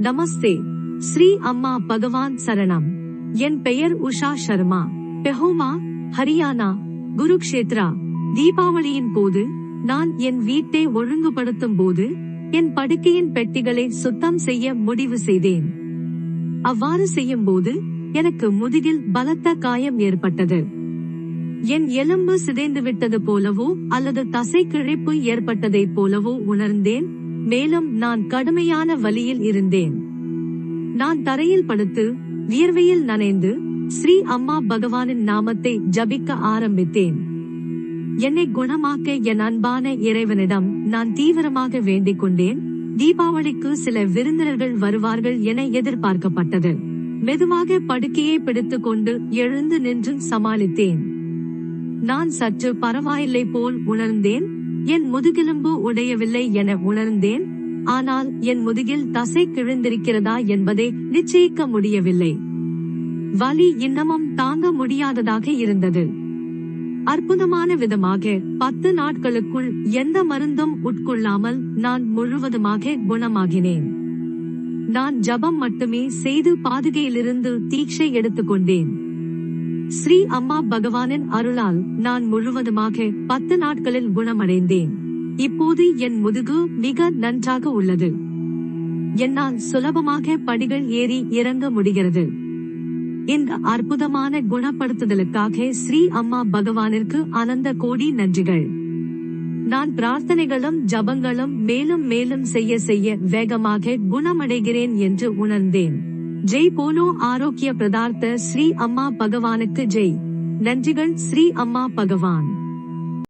நமஸ்தே ஸ்ரீ அம்மா பகவான் சரணம் என் பெயர் உஷா சர்மா பெஹோமா ஹரியானா குருக்ஷேத்ரா தீபாவளியின் போது நான் என் வீட்டை ஒழுங்குபடுத்தும் போது என் படுக்கையின் பெட்டிகளை சுத்தம் செய்ய முடிவு செய்தேன் அவ்வாறு செய்யும் போது எனக்கு முதுகில் பலத்த காயம் ஏற்பட்டது என் எலும்பு சிதைந்து விட்டது போலவோ அல்லது தசை கிழிப்பு ஏற்பட்டதைப் போலவோ உணர்ந்தேன் மேலும் நான் கடுமையான வலியில் இருந்தேன். நான் தரையில் படுத்து வியர்வையில் நனைந்து ஸ்ரீ அம்மா பகவானின் நாமத்தை ஜபிக்க ஆரம்பித்தேன். என்னை குணமாக்க என் அன்பான இறைவனிடம் நான் தீவிரமாக வேண்டிக் கொண்டேன். தீபாவளிக்கு சில விருந்தினர்கள் வருவார்கள் என எதிர்பார்க்கப்பட்டது. மெதுவாக படுக்கையை பிடித்துக் கொண்டு எழுந்து நின்று சமாளித்தேன். நான் சற்று பரவாயில்லை போல் உணர்ந்தேன். என் முதுகெலும்பு உடையவில்லை என உணர்ந்தேன். ஆனால் என் முதுகில் தசை கிழிந்திருக்கிறதா என்பதை நிச்சயிக்க முடியவில்லை. வலி இன்னமும் தாங்க முடியாததாக இருந்தது. அற்புதமான விதமாக பத்து நாட்களுக்குள் எந்த மருந்தும் உட்கொள்ளாமல் நான் முழுவதுமாக குணமாகினேன். நான் ஜபம் மட்டுமே செய்து பாதுகையிலிருந்து தீட்சை எடுத்துக்கொண்டேன். ஸ்ரீ அம்மா பகவானின் அருளால் நான் முழுவதுமாக பத்து நாட்களில் குணமடைந்தேன். இப்போது என் முதுகு மிக நன்றாக உள்ளது. என்னால் சுலபமாக படிகள் ஏறி இறங்க முடிகிறது. இந்த அற்புதமான குணப்படுத்துதலுக்காக ஸ்ரீ அம்மா பகவானிற்கு அனந்த கோடி நன்றிகள். நான் பிரார்த்தனைகளும் ஜபங்களும் மேலும் மேலும் செய்ய செய்ய வேகமாக குணமடைகிறேன் என்று உணர்ந்தேன். ஜெய் போலோ ஆரோக்கிய பிரதார்த்த ஸ்ரீ அம்மா பகவானுக்கு ஜெய். நன்றிகள் ஸ்ரீ அம்மா பகவான்.